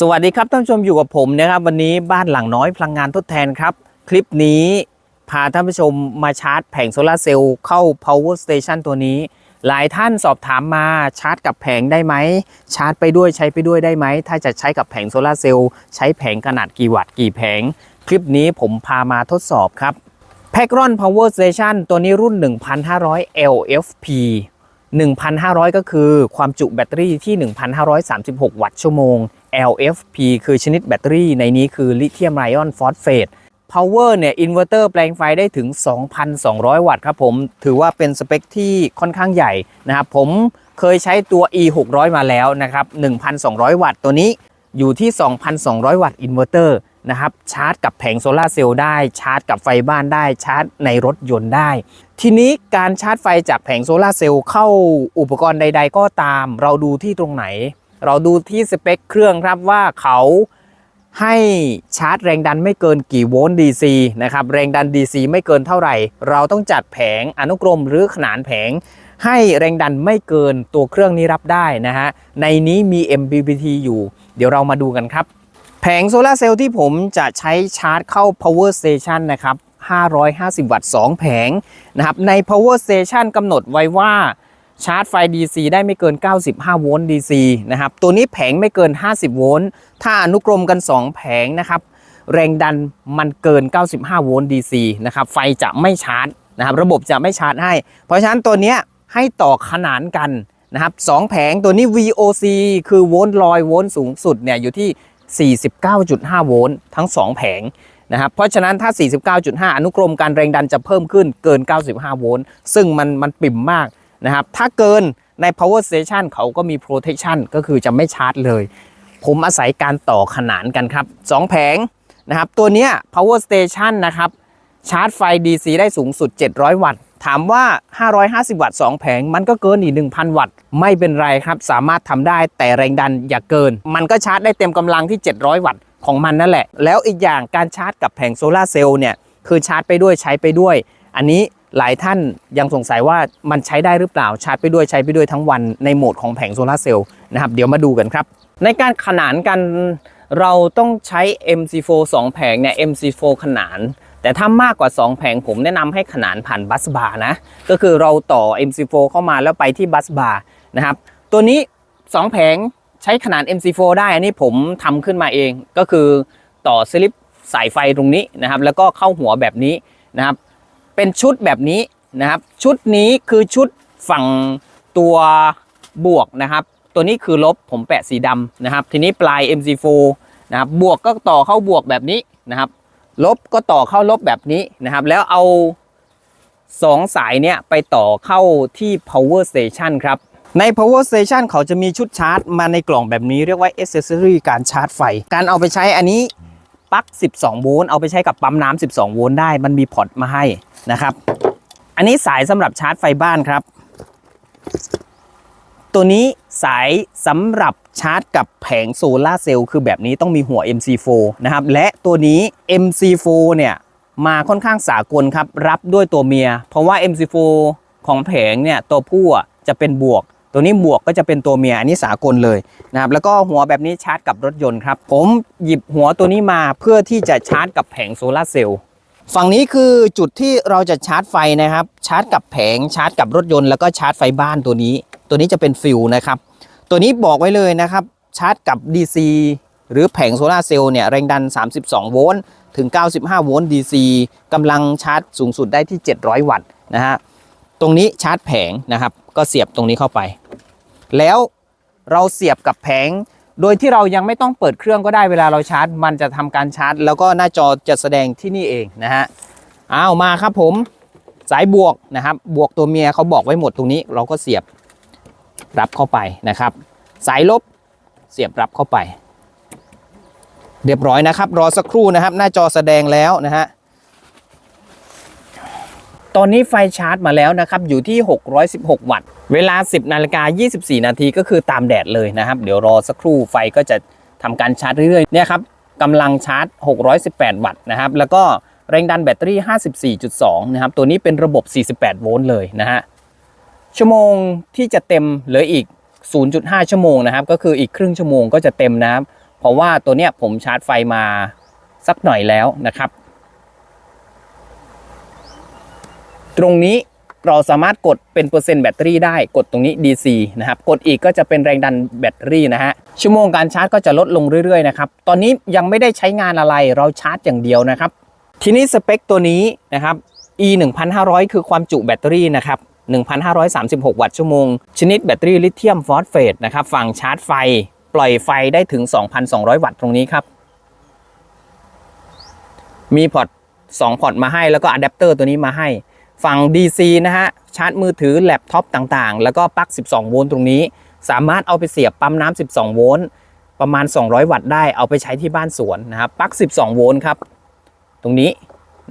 สวัสดีครับท่านผู้ชมอยู่กับผมนะครับ วันนี้บ้านหลังน้อยพลังงานทดแทนครับ คลิปนี้พาท่านผู้ชมมาชาร์จแผงโซลาร์เซลล์เข้า power station ตัวนี้ หลายท่านสอบถามมาชาร์จกับแผงได้ไหม ชาร์จไปด้วยใช้ไปด้วยได้ไหม ถ้าจะใช้กับแผงโซลาร์เซลล์ใช้แผงขนาดกี่วัตต์กี่แผง คลิปนี้ผมพามาทดสอบครับแพ c รอน Power Station ตัวนี้รุ่น 1,500 LFP 1,500 ก็คือความจุแบตเตอรี่ที่ 1,536 วัตต์ชั่วโมง LFP คือชนิดแบตเตอรี่ในนี้คือลิเธียมไอออนฟอสเฟต Power เนี่ยอินเวอร์เตอร์แปลงไฟได้ถึง 2,200 วัตต์ครับผม ถือว่าเป็นสเปคที่ค่อนข้างใหญ่นะครับผมเคยใช้ตัว E 600มาแล้วนะครับ 1,200 วัตต์ตัวนี้อยู่ที่ 2,200 วัตต์อินเวอร์เตอร์นะครับชาร์จกับแผงโซลาเซลล์ได้ชาร์จกับไฟบ้านได้ชาร์จในรถยนต์ได้ ทีนี้การชาร์จไฟจากแผงโซลาเซลล์เข้าอุปกรณ์ใด ๆ ก็ตาม เราดูที่ตรงไหน เราดูที่สเปคเครื่องครับว่าเขาให้ชาร์จแรงดันไม่เกินกี่โวลต์ DC นะครับ แรงดัน DC ไม่เกินเท่าไหร่ เราต้องจัดแผงอนุกรมหรือขนานแผง ให้แรงดันไม่เกินตัวเครื่องนี้รับได้นะฮะ ในนี้มี MPPT อยู่ เดี๋ยวเรามาดูกันครับ แผงโซลาเซลล์ที่ผมจะใช้ชาร์จเข้า power station นะครับ 550 วัตต์ 2 แผงนะครับ ใน power station กำหนดไว้ว่า ชาร์จไฟ DC ได้ไม่เกิน 95 โวลต์ DC นะครับ ตัวนี้แผงไม่เกิน 50 โวลต์ ถ้าอนุกรมกัน 2 แผงนะครับ แรงดันมันเกิน 95 โวลต์ DC นะครับ ไฟจะไม่ชาร์จนะครับ ระบบจะไม่ชาร์จให้ เพราะฉะนั้นตัวนี้ให้ต่อขนานกันนะครับสองแผงตัวนี้ VOC คือโวลต์ลอยโวลต์สูงสุดเนี่ยอยู่ที่ 49.5 โวลต์ทั้ง 2 แผงนะครับ เพราะฉะนั้นถ้า 49.5 อนุกรมการแรงดันจะเพิ่มขึ้นเกิน 95 โวลต์ ซึ่งมันมันปิ่มมาก นะครับ ถ้าเกินใน power station เขาก็มี protection ก็คือจะไม่ชาร์จเลย ผมอาศัยการต่อขนานกันครับ 2 แผงนะครับ ตัวเนี้ย power station นะครับ ชาร์จไฟ DC ได้สูงสุด 700 วัตต์ ถามว่า 550 วัตต์ 2 แผง มันก็เกินอีก 1,000 วัตต์ ไม่เป็นไรครับ สามารถทำได้แต่แรงดันอย่าเกิน มันก็ชาร์จได้เต็มกำลังที่ 700 วัตต์ของมันนั่นแหละ แล้วอีกอย่างการชาร์จกับแผงโซลาเซลล์เนี่ย คือชาร์จไปด้วยใช้ไปด้วย อันนี้ หลายท่านยังสงสัยว่ามันใช้ได้หรือเปล่าชาร์จไปด้วยใช้ไปด้วยทั้งวันในโหมดของแผงโซลาร์เซลล์นะครับเดี๋ยวมาดูกันครับ ในการขนานกันเราต้องใช้ MC4 2 แผงเนี่ย MC4 ขนาน แต่ถ้ามากกว่า 2 แผงผมแนะนำให้ขนานผ่านบัสบาร์นะ ก็คือเราต่อ MC4 เข้ามาแล้วไปที่บัสบาร์นะครับ ตัวนี้ 2 แผงใช้ขนาน MC4 ได้อันนี้ผมทำขึ้นมาเองก็คือต่อสลิปสายไฟตรงนี้นะครับ แล้วก็เข้าหัวแบบนี้นะครับ เป็นชุดแบบนี้นะครับ ชุดนี้คือชุดฝั่งตัวบวกนะครับ ตัวนี้คือลบผมแปะสีดำนะครับ ทีนี้ปลาย MC4 นะครับบวกก็ต่อเข้าบวกแบบนี้นะครับ ลบก็ต่อเข้าลบแบบนี้นะครับ แล้วเอา 2 สายเนี่ยไปต่อเข้าที่ power station ครับใน power station เขาจะมีชุดชาร์จมาในกล่องแบบนี้เรียกว่า accessory การชาร์จไฟ การเอาไปใช้อันนี้ ปลั๊ก 12 โวลต์เอาไปใช้กับปั๊มน้ำ12 โวลต์ได้ มันมีพอร์ตมาให้นะครับ อันนี้สายสำหรับชาร์จไฟบ้านครับ ตัวนี้สายสำหรับชาร์จกับแผงโซลาเซลล์คือแบบนี้ต้องมีหัว MC4 นะครับ และตัวนี้ MC4 เนี่ยมาค่อนข้างสากลครับ รับด้วยตัวเมีย เพราะว่า MC4 ของแผงเนี่ยตัวผู้จะเป็นบวก ตัวนี้บวกก็จะเป็นตัวเมียอันนี้สากลเลยนะครับแล้วก็หัวแบบนี้ชาร์จกับรถยนต์ครับ ผมหยิบหัวตัวนี้มาเพื่อที่จะชาร์จกับแผงโซลาเซลล์ฝั่งนี้คือจุดที่เราจะชาร์จไฟนะครับ ชาร์จกับแผงชาร์จกับรถยนต์แล้วก็ชาร์จไฟบ้านตัวนี้ ตัวนี้จะเป็นฟิวนะครับ ตัวนี้บอกไว้เลยนะครับ ชาร์จกับ DC หรือแผงโซลาเซลล์เนี่ยแรงดัน 32 โวลต์ถึง 95 โวลต์ DC กำลังชาร์จสูงสุดได้ที่ 700 วัตต์นะฮะ ตรงนี้ชาร์จแผงนะครับ ก็เสียบตรงนี้เข้าไป แล้วเราเสียบกับแผง โดยที่เรายังไม่ต้องเปิดเครื่องก็ได้เวลาเราชาร์จ มันจะทำการชาร์จ แล้วก็หน้าจอจะแสดงที่นี่เองนะฮะเอามาครับผมสายบวกนะครับ บวกตัวเมียเขาบอกไว้หมดตรงนี้ เราก็เสียบรับเข้าไปนะครับ สายลบเสียบรับเข้าไป เรียบร้อยนะครับ รอสักครู่นะครับ หน้าจอแสดงแล้วนะฮะ ตอนนี้ไฟชาร์จมาแล้วนะครับ อยู่ที่ 616 วัตต์ เวลา 10 นาฬิกา 24 นาทีก็คือตามแดดเลยนะครับ เดี๋ยวรอสักครู่ไฟก็จะทำการชาร์จเรื่อยๆ เนี่ยครับกำลังชาร์จ 618 วัตต์นะครับ แล้วก็แรงดันแบตเตอรี่ 54.2 นะครับ ตัวนี้เป็นระบบ 48 โวลต์เลยนะฮะ ชั่วโมงที่จะเต็มเหลืออีก 0.5 ชั่วโมงนะครับ ก็คืออีกครึ่งชั่วโมงก็จะเต็มนะครับ เพราะว่าตัวเนี้ยผมชาร์จไฟมาสักหน่อยแล้วนะครับ ตรงนี้เราสามารถกดเป็นเปอร์เซ็นต์แบตเตอรี่ได้กดตรงนี้ DC นะครับ กดอีกก็จะเป็นแรงดันแบตเตอรี่นะฮะ ชั่วโมงการชาร์จก็จะลดลงเรื่อยๆนะครับ ตอนนี้ยังไม่ได้ใช้งานอะไรเราชาร์จอย่างเดียวนะครับ ทีนี้สเปคตัวนี้นะครับ e 1500คือความจุแบตเตอรี่นะครับ 1,536 วัตต์ชั่วโมง ชนิดแบตเตอรี่ลิเธียมฟอสเฟตนะครับ ฝั่งชาร์จไฟ ปล่อยไฟได้ถึง 2,200 วัตต์ตรงนี้ครับ มีพอร์ต2พอร์ตมาให้แล้วก็อะแดปเตอร์ตัวนี้มาให้ ฝั่ง DC นะฮะชาร์จมือถือแล็ปท็อปต่างๆ แล้วก็ปลั๊ก 12 โวลต์ตรงนี้ สามารถเอาไปเสียบปั๊มน้ำ12 โวลต์ประมาณ 200 วัตต์ได้เอาไปใช้ที่บ้านสวนนะครับปลั๊ก 12 โวลต์ครับตรงนี้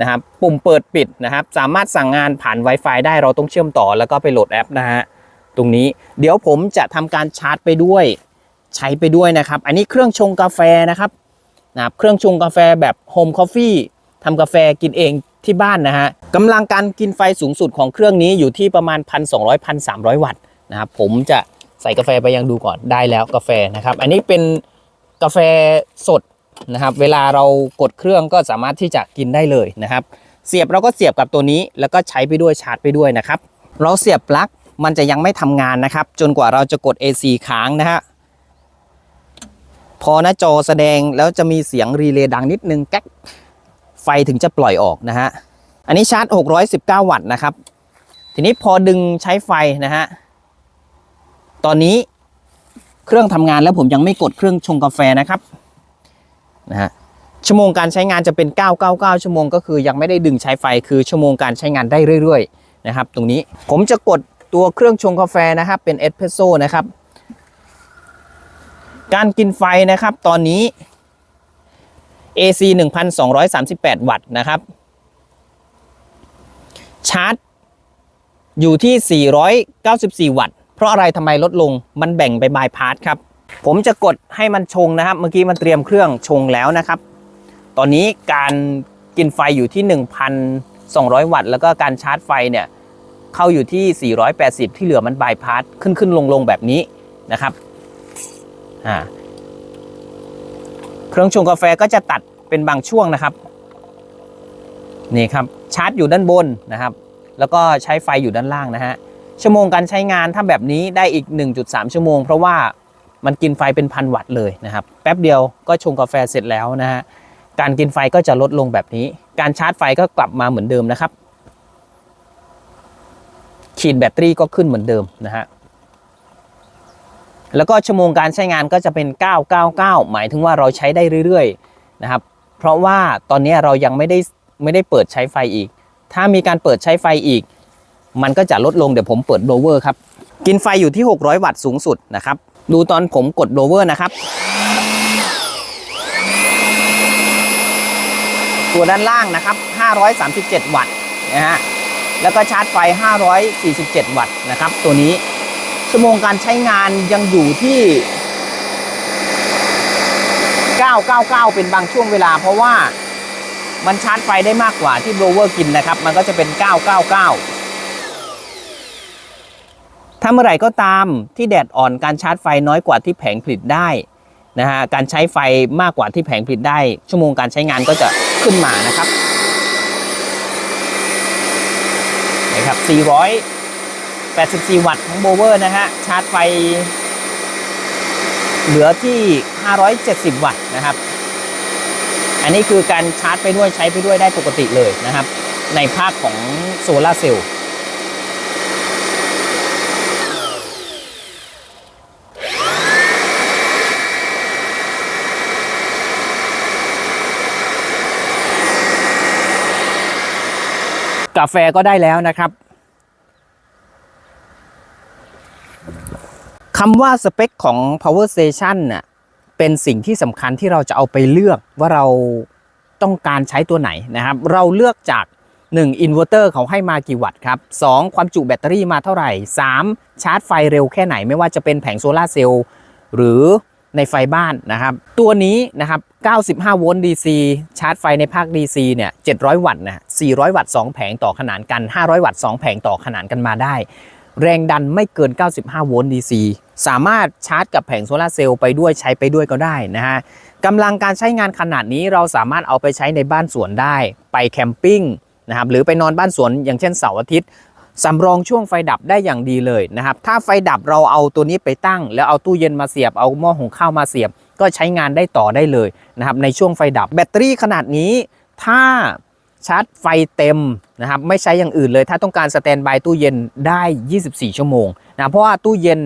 นะครับปุ่มเปิดปิดนะครับสามารถสั่งงานผ่าน Wi-Fi ได้เราต้องเชื่อมต่อแล้วก็ไปโหลดแอปนะฮะตรงนี้เดี๋ยวผมจะทำการชาร์จไปด้วยใช้ไปด้วยนะครับ อันนี้เครื่องชงกาแฟนะครับนะครับเครื่องชงกาแฟแบบโฮมคอฟฟี่ ทำกาแฟกินเองที่บ้านนะฮะกำลังการกินไฟสูงสุดของเครื่องนี้อยู่ที่ประมาณ 1,200 1,300 วัตต์นะครับผมจะใส่กาแฟไปยังดูก่อนได้แล้วกาแฟนะครับ อันนี้เป็นกาแฟสดนะครับ เวลาเรากดเครื่องก็สามารถที่จะกินได้เลยนะครับ เสียบเราก็เสียบกับตัวนี้ แล้วก็ใช้ไปด้วยชาร์จไปด้วยนะครับ เราเสียบปลั๊กมันจะยังไม่ทำงานนะครับ จนกว่าเราจะกด AC ค้างนะฮะพอหน้าจอแสดงแล้วจะมีเสียงรีเลย์ดังนิดนึงแก๊ก ไฟถึงจะปล่อยออกนะฮะ อันนี้ชาร์จ 619 วัตต์นะครับ ทีนี้พอดึงใช้ไฟนะฮะ ตอนนี้เครื่องทำงานแล้วผมยังไม่กดเครื่องชงกาแฟนะครับนะฮะชั่วโมงการใช้งานจะเป็น 999 ชั่วโมงก็คือยังไม่ได้ดึงใช้ไฟคือชั่วโมงการใช้งานได้เรื่อยๆนะครับ ตรงนี้ผมจะกดตัวเครื่องชงกาแฟนะครับ เป็นเอสเพรสโซ่นะครับ การกินไฟนะครับ ตอนนี้ AC 1,238 วัตต์นะครับ ชาร์จอยู่ที่ 494 วัตต์ เพราะอะไรทำไมลดลง มันแบ่งไปบายพาสครับ ผมจะกดให้มันชงนะครับ เมื่อกี้มันเตรียมเครื่องชงแล้วนะครับ ตอนนี้การกินไฟอยู่ที่ 1,200 วัตต์ แล้วก็การชาร์จไฟเนี่ยเข้าอยู่ที่ 480 ที่เหลือมันบายพาสขึ้นขึ้นลงลงแบบนี้นะครับ อ่า เครื่องชงกาแฟก็จะตัดเป็นบางช่วงนะครับนี่ครับชาร์จอยู่ด้านบนนะครับ แล้วก็ใช้ไฟอยู่ด้านล่างนะฮะชั่วโมงการใช้งานถ้าแบบนี้ได้อีก 1.3 ชั่วโมง เพราะว่ามันกินไฟเป็นพันวัตต์เลยนะครับ แป๊บเดียวก็ชงกาแฟเสร็จแล้วนะฮะการกินไฟก็จะลดลงแบบนี้ การชาร์จไฟก็กลับมาเหมือนเดิมนะครับขีดแบตเตอรี่ก็ขึ้นเหมือนเดิมนะฮะ แล้วก็ชั่วโมงการใช้งานก็จะเป็น 999 หมายถึงว่าเราใช้ได้เรื่อยๆนะครับ เพราะว่าตอนนี้เรายังไม่ได้ไม่ได้เปิดใช้ไฟอีก ถ้ามีการเปิดใช้ไฟอีก มันก็จะลดลงเดี๋ยวผมเปิดโบลเวอร์ครับ กินไฟอยู่ที่ 600 วัตต์สูงสุดนะครับ ดูตอนผมกดโบลเวอร์นะครับ ตัวด้านล่างนะครับ 537 วัตต์นะฮะ แล้วก็ชาร์จไฟ 547 วัตต์นะครับ ตัวนี้ ชั่วโมงการใช้งานยังอยู่ที่ 999 เป็นบางช่วงเวลา เพราะว่ามันชาร์จไฟได้มากกว่าที่โบรเวอร์กินนะครับ มันก็จะเป็น 999 ถ้าเมื่อไหร่ก็ตามที่แดดอ่อนการชาร์จไฟน้อยกว่าที่แผงผลิตได้นะฮะการใช้ไฟมากกว่าที่แผงผลิตได้ ชั่วโมงการใช้งานก็จะขึ้นมานะครับนะครับ400 84 วัตต์ของโบเวอร์นะฮะ ชาร์จไฟ เหลือที่ 570 วัตต์นะครับ อันนี้คือการชาร์จไปด้วยใช้ไปด้วยได้ปกติเลยนะครับ ในภาคของโซลาเซลล์กาแฟก็ได้แล้วนะครับ คำว่าสเปคของ power station น่ะเป็นสิ่งที่สำคัญที่เราจะเอาไปเลือกว่าเราต้องการใช้ตัวไหนนะครับ เราเลือกจาก 1. อินเวอร์เตอร์เขาให้มากี่วัตต์ครับ 2. ความจุแบตเตอรี่มาเท่าไหร่ 3. ชาร์จไฟเร็วแค่ไหนไม่ว่าจะเป็นแผงโซลาเซลล์หรือในไฟบ้านนะครับ ตัวนี้นะครับ 95 โวลต์ DC ชาร์จไฟในภาค DC เนี่ย 700 วัตต์นะ 400 วัตต์ 2 แผงต่อขนานกัน 500 วัตต์ 2 แผงต่อขนานกันมาได้ แรงดันไม่เกิน 95 โวลต์ DC สามารถชาร์จกับแผงโซลาเซลล์ไปด้วยใช้ไปด้วยก็ได้นะฮะกำลังการใช้งานขนาดนี้เราสามารถเอาไปใช้ในบ้านสวนได้ ไปแคมปิ้งนะครับหรือไปนอนบ้านสวนอย่างเช่นเสาร์อาทิตย์สำรองช่วงไฟดับได้อย่างดีเลยนะครับถ้าไฟดับเราเอาตัวนี้ไปตั้ง แล้วเอาตู้เย็นมาเสียบเอาหม้อหุงข้าวมาเสียบ ก็ใช้งานได้ต่อได้เลยนะครับในช่วงไฟดับแบตเตอรี่ขนาดนี้ถ้าชาร์จไฟเต็มนะครับไม่ใช้อย่างอื่นเลย ถ้าต้องการสแตนบายตู้เย็นได้ 24 ชั่วโมงนะเพราะว่าตู้เย็น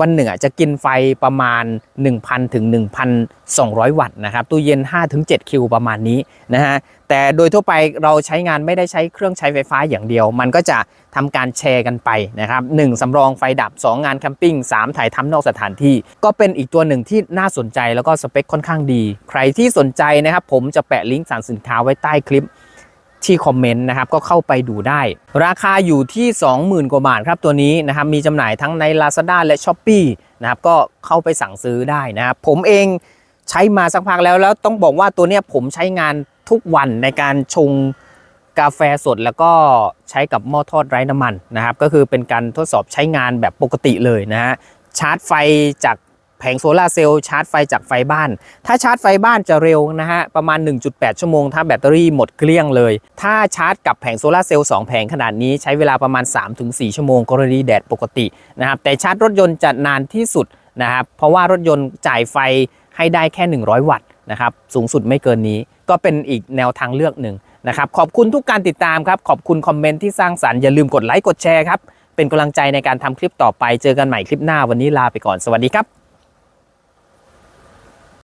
วันหนึ่งอะจะกินไฟประมาณ 1,000 ถึง 1,200 วัตต์นะครับ ตู้เย็น 5-7 คิวประมาณนี้นะฮะ แต่โดยทั่วไปเราใช้งานไม่ได้ใช้เครื่องใช้ไฟฟ้าอย่างเดียว มันก็จะทำการแชร์กันไปนะครับ1สำรองไฟดับ 2 งานแคมปิ้ง 3 ถ่ายทำนอกสถานที่ ก็เป็นอีกตัวหนึ่งที่น่าสนใจแล้วก็สเปคค่อนข้างดี ใครที่สนใจนะครับผมจะแปะลิงก์สั่งสินค้าไว้ใต้คลิป ที่คอมเมนต์นะครับก็เข้าไปดูได้ ราคาอยู่ที่ 20,000 กว่าบาทครับตัวนี้นะครับมีจำหน่ายทั้งใน Lazada และ s h อ p e e นะครับก็เข้าไปสั่งซื้อได้นะครับผมเองใช้มาสักพักแล้วแล้วต้องบอกว่าตัวเนี้ยผมใช้งานทุกวันในการชงกาแฟสดแล้วก็ใช้กับหม้อทอดไร้น้ำมันนะครับก็คือเป็นการทดสอบใช้งานแบบปกติเลยนะฮะชาร์จไฟจาก แผงโซลาเซลล์ชาร์จไฟจากไฟบ้าน ถ้าชาร์จไฟบ้านจะเร็วนะฮะ ประมาณ 1.8 ชั่วโมง ถ้าแบตเตอรี่หมดเกลี้ยงเลย ถ้าชาร์จกับแผงโซลาเซลล์2แผงขนาดนี้ใช้เวลาประมาณ 3-4 ชั่วโมง กรณีแดดปกตินะครับ แต่ชาร์จรถยนต์จะนานที่สุดนะครับ เพราะว่ารถยนต์จ่ายไฟให้ได้แค่ 100 วัตต์นะครับสูงสุดไม่เกินนี้ ก็เป็นอีกแนวทางเลือกหนึ่งนะครับขอบคุณทุกการติดตามครับ ขอบคุณคอมเมนต์ที่สร้างสรรค์อย่าลืมกดไลค์กดแชร์ครับ เป็นกำลังใจในการทำคลิปต่อไปเจอกันใหม่คลิปหน้าวันนี้ลาไปก่อนสวัสดีครับ